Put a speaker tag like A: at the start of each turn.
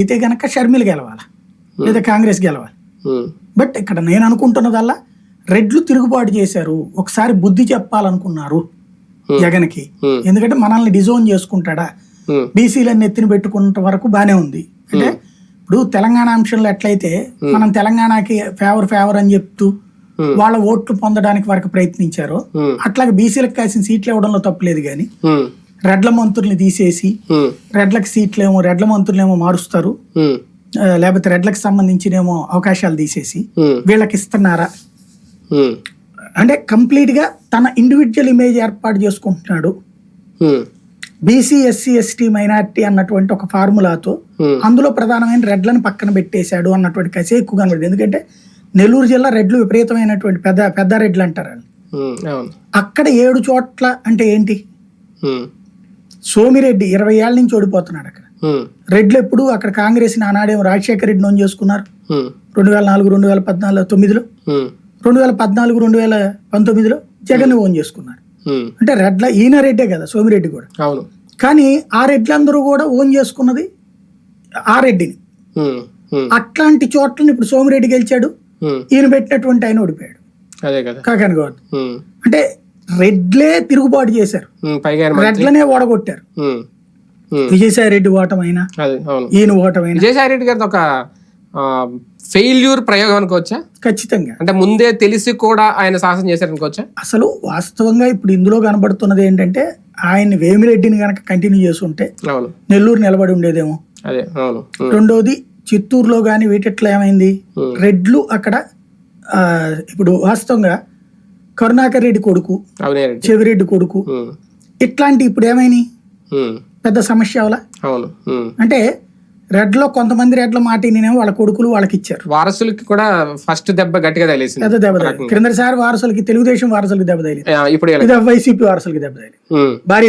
A: అయితే గనక షర్మిల గెలవాలి. లేదా కాంగ్రెస్ గెలవాలి. బట్ ఇక్కడ నేను అనుకుంటున్నదల్లా రెడ్లు తిరుగుబాటు చేశారు. ఒకసారి బుద్ధి చెప్పాలనుకున్నారు జగన్కి. ఎందుకంటే మనల్ని డిజోన్ చేసుకుంటాడా? బీసీలన్నీ ఎత్తిన పెట్టుకున్న వరకు బానే ఉంది. అంటే ఇప్పుడు తెలంగాణ అంశంలో ఎట్లయితే మనం తెలంగాణకి ఫేవర్ ఫేవర్ అని చెప్తూ. వాళ్ళ ఓట్లు పొందడానికి వరకు ప్రయత్నించారో. అట్లాగే బీసీలకు కాసిన సీట్లు ఇవ్వడంలో తప్పులేదు కానీ రెడ్ల మంత్రుల్ని తీసేసి రెడ్లకు సీట్లు ఏమో రెడ్ల మంత్రులు ఏమో మారుస్తారు లేకపోతే రెడ్లకు సంబంధించినేమో అవకాశాలు తీసేసి వీళ్ళకి ఇస్తున్నారా అంటే కంప్లీట్గా తన ఇండివిజువల్ ఇమేజ్ ఏర్పాటు చేసుకుంటున్నాడు. బీసీ ఎస్సీ ఎస్టీ మైనార్టీ అన్నటువంటి ఒక ఫార్ములాతో అందులో ప్రధానమైన రెడ్లను పక్కన పెట్టేశాడు అన్నటువంటి కసి ఎక్కువ కనబడింది ఎందుకంటే నెల్లూరు జిల్లా రెడ్లు విపరీతమైనటువంటి పెద్ద పెద్ద రెడ్లు అంటారు అక్కడ ఏడు చోట్ల అంటే ఏంటి? సోమిరెడ్డి ఇరవై ఏళ్ళ నుంచి ఓడిపోతున్నాడు అక్కడ. రెడ్లు ఎప్పుడు అక్కడ కాంగ్రెస్ ఆనాడేమో రాజశేఖర రెడ్డి నోన్ చేసుకున్నారు. రెండు వేల నాలుగు రెండు వేల పద్నాలుగు తొమ్మిదిలో. రెండు వేల పద్నాలుగు రెండు వేల పంతొమ్మిదిలో జగన్ ఓన్ చేసుకున్నారు. అంటే రెడ్ల ఈయన రెడ్డే కదా సోమిరెడ్డి కూడా.
B: అవును.
A: కానీ ఆ రెడ్లందరూ కూడా ఓన్ చేసుకున్నది ఆ రెడ్డిని. అట్లాంటి చోట్లని ఇప్పుడు సోమిరెడ్డి గెలిచాడు. ఈయన పెట్టినటువంటి ఆయన ఓడిపోయాడు. కాకాని గౌడ్. అంటే రెడ్లే తిరుగుబాటు చేశారు.
B: ఆయన.
A: రెడ్లనే ఓడగొట్టారు. విజయసాయి రెడ్డి ఓటమైనా ఈయన ఓటమైనా.
B: విజయసాయి రెడ్డి గారిది ఒక ఫెయిల్యూర్ ప్రయోగం అనుకోవచ్చా
A: ఖచ్చితంగా.
B: అంటే ముందే తెలిసి కూడా ఆయన సాహసం చేశారు అనుకోవచ్చా
A: అసలు వాస్తవంగా ఇప్పుడు ఇందులో కనబడుతున్నది ఏంటంటే ఆయన్ని వేమిరెడ్డిని గనక కంటిన్యూ చేస్తుంటే
B: అవును.
A: నెల్లూరు నిలబడి ఉండేదేమో.
B: అదే అవును.
A: రెండోది చిత్తూరులో కానీ వీటిట్లో ఏమైంది. రెడ్లు అక్కడ ఇప్పుడు వాస్తవంగా కరుణాకర్ రెడ్డి కొడుకు చెవిరెడ్డి కొడుకు. ఇట్లాంటి ఇప్పుడు ఏమైనాయి పెద్ద సమస్య అవలా?
B: అవును.
A: అంటే రెడ్లో కొంతమంది రెడ్ల మాట వినేమో వాళ్ళ కొడుకులు వాళ్ళకి ఇచ్చారు.
B: వారసులకి కూడా ఫస్ట్ దెబ్బ గట్టిగా తగిలేసింది.
A: పెద్ద దెబ్బ క్రిందసారి వారసులకి తెలుగుదేశం వారసులకి దెబ్బ తగిలింది.
B: ఇప్పుడు
A: వైసీపీ వారసులకి దెబ్బ తగిలింది. భారీ